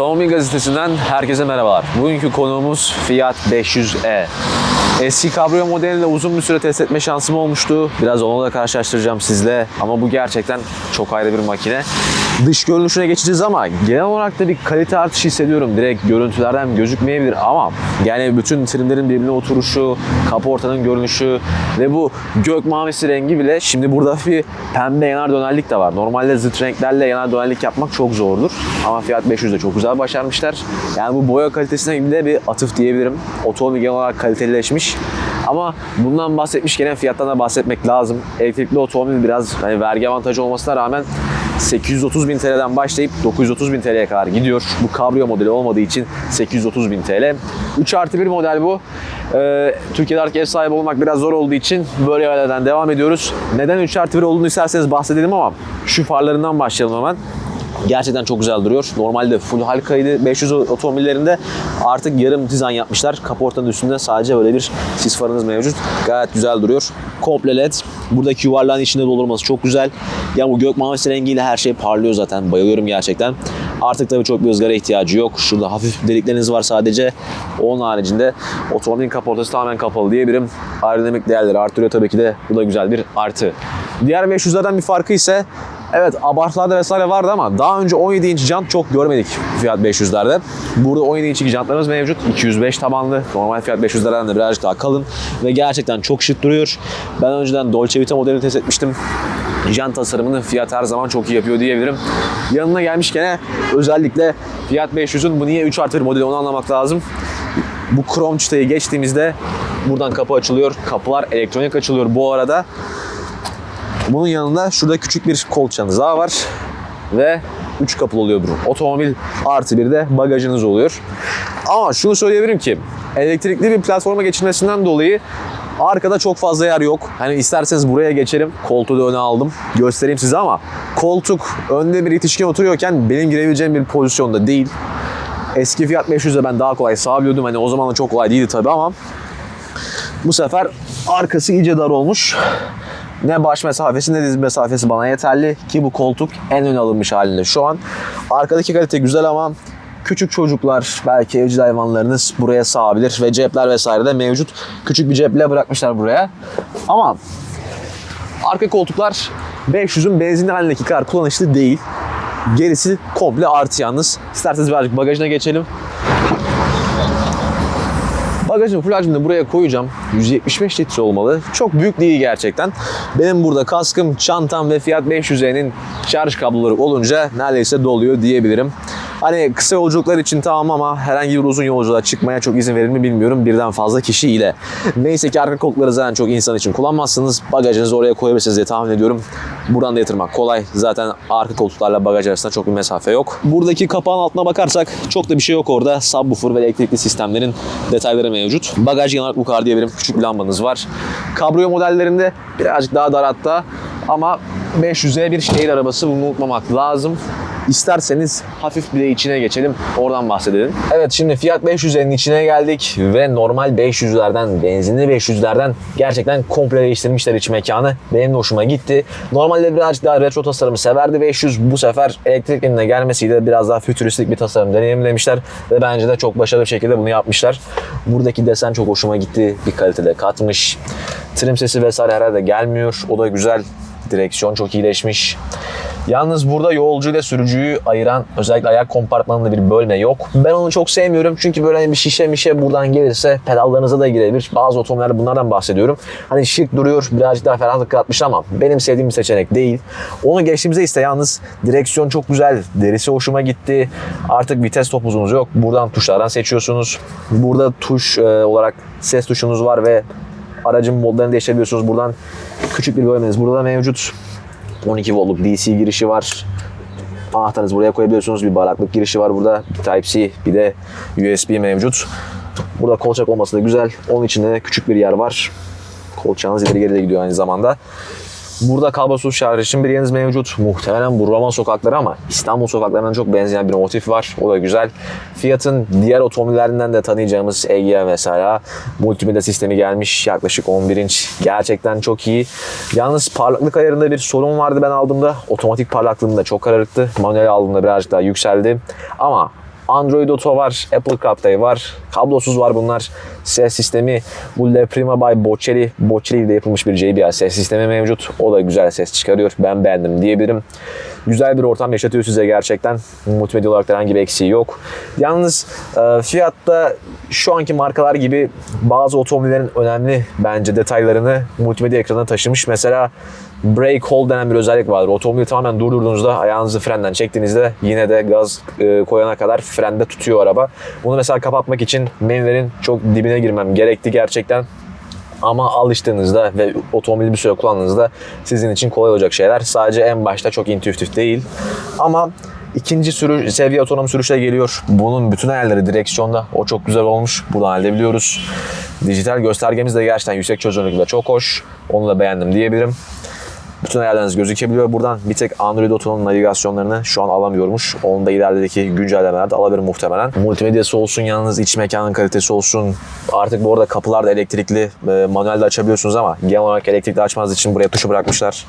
Otomobil gazetesinden herkese merhabalar. Bugünkü konuğumuz Fiat 500e. Eski kabrio modelini uzun bir süre test etme şansım olmuştu. Biraz onu da karşılaştıracağım sizle. Ama bu gerçekten çok ayrı bir makine. Dış görünüşüne geçeceğiz ama genel olarak da bir kalite artışı hissediyorum. Direkt görüntülerden gözükmeyebilir ama yani bütün trimlerin birbirine oturuşu, kaportanın görünüşü ve bu gök mavisi rengi bile şimdi burada bir pembe yanar dönerlik de var. Normalde zıt renklerle yanar dönerlik yapmak çok zordur. Ama Fiat 500'de çok güzel başarmışlar. Yani bu boya kalitesine bile bir atıf diyebilirim. Otomobil genel olarak kalitelileşmiş. Ama bundan bahsetmişken fiyattan da bahsetmek lazım. Elektrikli otomobil biraz hani vergi avantajı olmasına rağmen 830 bin TL'den başlayıp 930 bin TL'ye kadar gidiyor. Bu kabrio modeli olmadığı için 830 bin TL. 3 artı 1 model bu. Ee, Türkiye'de artık ev sahibi olmak biraz zor olduğu için böyle yerlerden devam ediyoruz. Neden 3 artı 1 olduğunu isterseniz bahsedelim ama şu farlarından başlayalım hemen. Gerçekten çok güzel duruyor. Normalde full halkaydı 500 otomobillerinde artık yarım dizayn yapmışlar. Kaportanın üstünde sadece böyle bir sis farınız mevcut. Gayet güzel duruyor. Komple led. Buradaki yuvarlağın içinde doldurması çok güzel. Ya bu gök mavisi rengiyle her şey parlıyor zaten. Bayılıyorum gerçekten. Artık tabii çok bir ızgara ihtiyacı yok. Şurada hafif delikleriniz var sadece. Onun haricinde otomobilin kaportası tamamen kapalı diyebilirim. Aerodinamik değerleri artırıyor tabii ki de. Bu da güzel bir artı. Diğer 500'lerden bir farkı ise Evet abartılarda vesaire vardı ama daha önce 17 inç jant çok görmedik Fiat 500'lerde. Burada 17 inçlik jantlarımız mevcut. 205 tabanlı. Normal Fiat 500'lerden de birazcık daha kalın ve gerçekten çok şık duruyor. Ben önceden Dolce Vita modelini test etmiştim. Jant tasarımını Fiat her zaman çok iyi yapıyor diyebilirim. Yanına gelmişken özellikle Fiat 500'ün bu niye 3 artı 1 modeli onu anlamak lazım. Bu krom çıtayı geçtiğimizde buradan kapı açılıyor. Kapılar elektronik açılıyor bu arada. Bunun yanında şurada küçük bir kolçanız daha var. Ve 3 kapılı oluyor bu. Otomobil artı bir de bagajınız oluyor. Ama şunu söyleyebilirim ki elektrikli bir platforma geçilmesinden dolayı arkada çok fazla yer yok. Hani isterseniz buraya geçerim. Koltuğu da öne aldım. Göstereyim size ama koltuk önde bir yetişkin oturuyorken benim girebileceğim bir pozisyonda değil. Eski Fiat 500'de ben daha kolay sağabiliyordum. Hani o zaman da çok kolay değildi tabii ama bu sefer arkası iyice dar olmuş. Ne baş mesafesi ne diz mesafesi bana yeterli ki bu koltuk en öne alınmış halinde şu an. Arkadaki kalite güzel ama küçük çocuklar belki evcil hayvanlarınız buraya sığabilir ve cepler vesaire de mevcut. Küçük bir ceple bırakmışlar buraya. Ama arka koltuklar 500'ün benzinli halindeki kadar kullanışlı değil. Gerisi komple artı yalnız. İsterseniz birazcık bagajına geçelim. Bagajın full hacmini buraya koyacağım. 175 litre olmalı. Çok büyük değil gerçekten. Benim burada kaskım, çantam ve Fiat 500'nin şarj kabloları olunca neredeyse doluyor diyebilirim. Hani kısa yolculuklar için tamam ama herhangi bir uzun yolculuğa çıkmaya çok izin verir mi bilmiyorum birden fazla kişi ile. Neyse ki arka koltukları zaten çok insan için kullanmazsınız. Bagajınızı oraya koyabilirsiniz diye tahmin ediyorum. Buradan da yatırmak kolay. Zaten arka koltuklarla bagaj arasında çok bir mesafe yok. Buradaki kapağın altına bakarsak çok da bir şey yok orada. Subwoofer ve elektrikli sistemlerin detayları mevcut. Bagaj yanak bu kadar diyebilirim. Küçük bir lambanız var. Kabrio modellerinde birazcık daha dar hatta ama 500'e bir şehir arabası bunu unutmamak lazım. İsterseniz hafif bir de içine geçelim. Oradan bahsedelim. Evet şimdi Fiat 500'lerin içine geldik ve normal 500'lerden, benzinli 500'lerden gerçekten komple değiştirmişler iç mekanı. Benim de hoşuma gitti. Normalde birazcık daha retro tasarımı severdi 500. Bu sefer elektriklerine gelmesiyle biraz daha fütüristik bir tasarım deneyimlemişler ve bence de çok başarılı bir şekilde bunu yapmışlar. Buradaki desen çok hoşuma gitti. Bir kalitede katmış. Trim sesi vesaire herhalde gelmiyor. O da güzel. Direksiyon çok iyileşmiş. Yalnız burada yolcu ile sürücüyü ayıran özellikle ayak kompartmanında bir bölme yok. Ben onu çok sevmiyorum çünkü böyle hani bir şişe mişe buradan gelirse pedallarınıza da girebilir. Bazı otomobillerde bunlardan bahsediyorum. Hani şık duruyor, birazcık daha ferahlık katmış ama benim sevdiğim bir seçenek değil. Onu geçtiğimizde ise yalnız direksiyon çok güzel. Derisi hoşuma gitti. Artık vites topuzunuz yok. Buradan tuşlardan seçiyorsunuz. Burada tuş e, olarak ses tuşunuz var ve aracın modlarını değiştirebiliyorsunuz. Buradan küçük bir bölmeniz burada mevcut. 12 voltluk DC girişi var. Anahtarınızı buraya koyabiliyorsunuz. Bir baraklık girişi var burada. Bir Type-C bir de USB mevcut. Burada kolçak olması da güzel. Onun içinde de küçük bir yer var. Kolçağınız ileri geri de gidiyor aynı zamanda. Burada kablosuz şarj için bir yeriniz mevcut. Muhtemelen bu Roma sokakları ama İstanbul sokaklarına çok benzeyen bir motif var. O da güzel. Fiat'ın diğer otomobillerinden de tanıyacağımız Egea mesela multimedya sistemi gelmiş. Yaklaşık 11 inç. Gerçekten çok iyi. Yalnız parlaklık ayarında bir sorun vardı ben aldığımda. Otomatik parlaklığım da çok kararıktı. Manuel aldığımda birazcık daha yükseldi. Ama Android Auto var, Apple CarPlay var, kablosuz var bunlar. Ses sistemi bu Le Prima by Bocelli, Bocelli ile yapılmış bir JBL ses sistemi mevcut. O da güzel ses çıkarıyor. Ben beğendim diyebilirim. Güzel bir ortam yaşatıyor size gerçekten. Multimedya olarak da herhangi bir eksiği yok. Yalnız e, fiyatta şu anki markalar gibi bazı otomobillerin önemli bence detaylarını multimedya ekranına taşımış. Mesela brake hold denen bir özellik vardır. Otomobili tamamen durdurduğunuzda ayağınızı frenden çektiğinizde yine de gaz e, koyana kadar frende tutuyor araba. Bunu mesela kapatmak için menülerin çok dibine girmem gerekti gerçekten. Ama alıştığınızda ve otomobili bir süre kullandığınızda sizin için kolay olacak şeyler. Sadece en başta çok intuitif değil. Ama ikinci sürüş, seviye otonom sürüşe geliyor. Bunun bütün ayarları direksiyonda. O çok güzel olmuş. Bunu halledebiliyoruz. Dijital göstergemiz de gerçekten yüksek çözünürlükle çok hoş. Onu da beğendim diyebilirim. Bütün ayarlarınız gözükebiliyor buradan. Bir tek Android Auto'nun navigasyonlarını şu an alamıyormuş. Onu da ilerideki güncellemelerde alabilirim muhtemelen. Multimedyası olsun yalnız iç mekanın kalitesi olsun. Artık bu arada kapılar da elektrikli. E, manuelde açabiliyorsunuz ama genel olarak elektrikli açmanız için buraya tuşu bırakmışlar.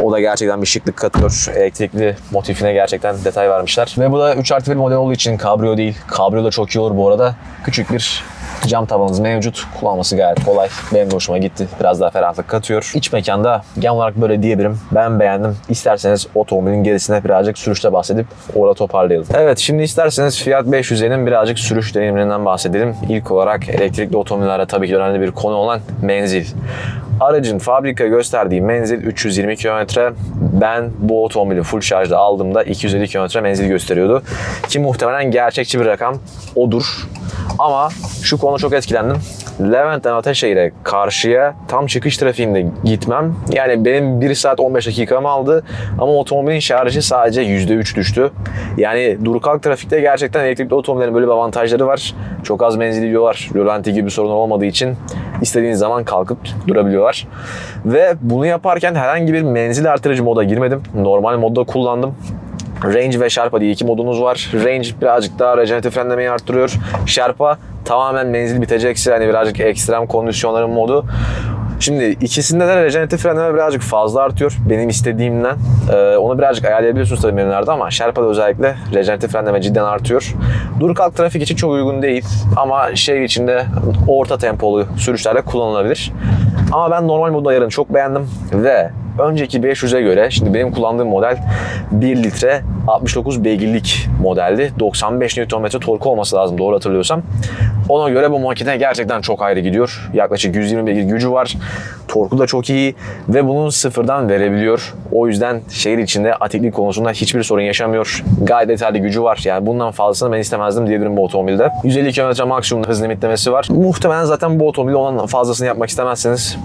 O da gerçekten bir şıklık katıyor. Elektrikli motifine gerçekten detay vermişler. Ve bu da 3 artı 1 model olduğu için kabrio değil. Kabrio da çok iyi olur bu arada. Küçük bir cam tavanımız mevcut. Kullanması gayet kolay. Benim de hoşuma gitti. Biraz daha ferahlık katıyor. İç mekanda genel olarak böyle diyebilirim. Ben beğendim. İsterseniz otomobilin gerisine birazcık sürüşte bahsedip orada toparlayalım. Evet şimdi isterseniz Fiat 500'lerin birazcık sürüş deneyimlerinden bahsedelim. İlk olarak elektrikli otomobillerde tabii ki önemli bir konu olan menzil. Aracın fabrika gösterdiği menzil 320 kilometre. Ben bu otomobili full şarjda aldığımda 250 kilometre menzil gösteriyordu. Ki muhtemelen gerçekçi bir rakam odur. Ama şu konu çok etkilendim. Levent'ten Ataşehir'e karşıya tam çıkış trafiğinde gitmem. Yani benim 1 saat 15 dakikamı aldı ama otomobilin şarjı sadece %3 düştü. Yani dur kalk trafikte gerçekten elektrikli otomobillerin böyle bir avantajları var. Çok az menzili diyorlar. Rölanti gibi bir sorun olmadığı için istediğiniz zaman kalkıp durabiliyorlar. Ve bunu yaparken herhangi bir menzil artırıcı moda girmedim. Normal modda kullandım. Range ve Sherpa diye iki modunuz var. Range birazcık daha rejeneratif frenlemeyi arttırıyor. Sherpa tamamen menzil bitecekse hani birazcık ekstrem kondisyonların modu. Şimdi ikisinde de rejeneratif frenleme birazcık fazla artıyor benim istediğimden. Ee, onu birazcık ayarlayabiliyorsunuz tabii menülerde ama Sherpa'da özellikle rejeneratif frenleme cidden artıyor. Dur kalk trafik için çok uygun değil ama şehir içinde orta tempolu sürüşlerde kullanılabilir. Ama ben normal modu ayarını çok beğendim ve önceki 500'e göre şimdi benim kullandığım model 1 litre 69 beygirlik modeldi. 95 Nm torku olması lazım doğru hatırlıyorsam. Ona göre bu makine gerçekten çok ayrı gidiyor. Yaklaşık 120 beygir gücü var. Torku da çok iyi ve bunun sıfırdan verebiliyor. O yüzden şehir içinde atiklik konusunda hiçbir sorun yaşamıyor. Gayet yeterli gücü var. Yani bundan fazlasını ben istemezdim diyebilirim bu otomobilde. 150 km maksimum hız limitlemesi var. Muhtemelen zaten bu otomobilde olan fazlasını yapmak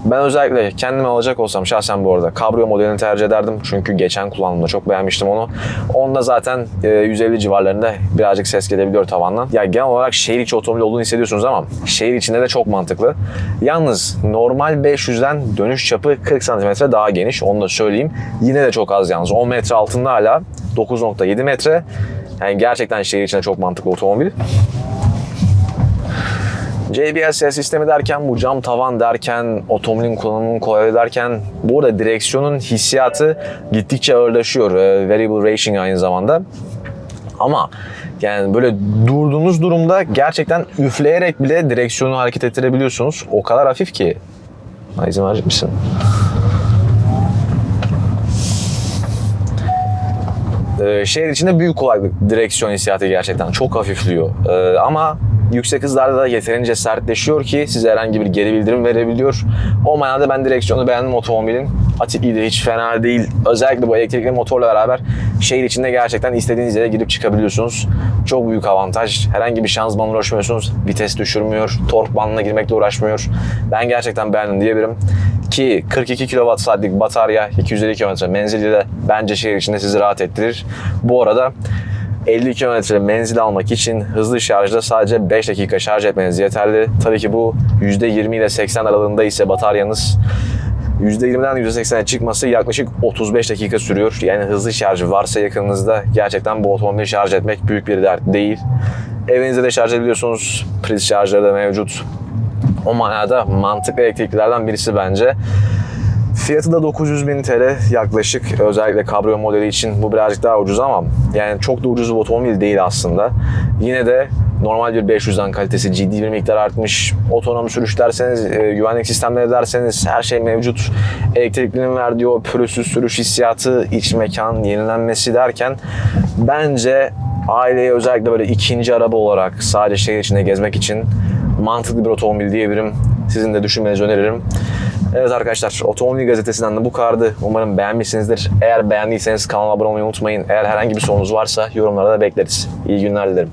Ben özellikle kendime alacak olsam şahsen bu arada Cabrio modelini tercih ederdim. Çünkü geçen kullandığımda çok beğenmiştim onu. Onda zaten e, 150 civarlarında birazcık ses gelebiliyor tavandan. Ya genel olarak şehir içi otomobil olduğunu hissediyorsunuz ama şehir içinde de çok mantıklı. Yalnız normal 500'den dönüş çapı 40 cm daha geniş. Onu da söyleyeyim. Yine de çok az yalnız. 10 metre altında hala 9.7 metre. Yani gerçekten şehir içinde çok mantıklı otomobil. JBL ses sistemi derken, bu cam tavan derken, otomobilin kullanımının kolaylığı derken, bu arada direksiyonun hissiyatı gittikçe ağırlaşıyor. Ee, Variable racing aynı zamanda. Ama yani böyle durduğunuz durumda gerçekten üfleyerek bile direksiyonu hareket ettirebiliyorsunuz. O kadar hafif ki. Ha, izin verecek misin? Ee, şehir içinde büyük kolaylık direksiyon hissiyatı gerçekten çok hafifliyor. Ee, ama yüksek hızlarda da yeterince sertleşiyor ki size herhangi bir geri bildirim verebiliyor. O manada ben direksiyonu beğendim otomobilin. Atikliği de hiç fena değil. Özellikle bu elektrikli motorla beraber şehir içinde gerçekten istediğiniz yere girip çıkabiliyorsunuz. Çok büyük avantaj. Herhangi bir şanzımanla uğraşmıyorsunuz. Vites düşürmüyor. Tork bandına girmekle uğraşmıyor. Ben gerçekten beğendim diyebilirim. Ki 42 kWh saatlik batarya, 250 km menzili de bence şehir içinde sizi rahat ettirir. Bu arada 50 km menzil almak için hızlı şarjda sadece 5 dakika şarj etmeniz yeterli. Tabii ki bu %20 ile 80 aralığında ise bataryanız %20'den %80'e çıkması yaklaşık 35 dakika sürüyor. Yani hızlı şarj varsa yakınınızda gerçekten bu otomobili şarj etmek büyük bir dert değil. Evinizde de şarj edebiliyorsunuz. Priz şarjları da mevcut. O manada mantıklı elektriklilerden birisi bence. Fiyatı da 900 bin TL yaklaşık. Özellikle kabrio modeli için bu birazcık daha ucuz ama yani çok da ucuz bir otomobil değil aslında. Yine de normal bir 500'den kalitesi ciddi bir miktar artmış. Otonom sürüş derseniz, e, güvenlik sistemleri derseniz her şey mevcut. Elektriklinin verdiği o pürüzsüz sürüş hissiyatı, iç mekan, yenilenmesi derken bence aileye özellikle böyle ikinci araba olarak sadece şehir içinde gezmek için mantıklı bir otomobil diyebilirim. Sizin de düşünmenizi öneririm. Evet arkadaşlar, Otomobil Gazetesi'nden de bu kardı. Umarım beğenmişsinizdir. Eğer beğendiyseniz kanala abone olmayı unutmayın. Eğer herhangi bir sorunuz varsa yorumlara da bekleriz. İyi günler dilerim.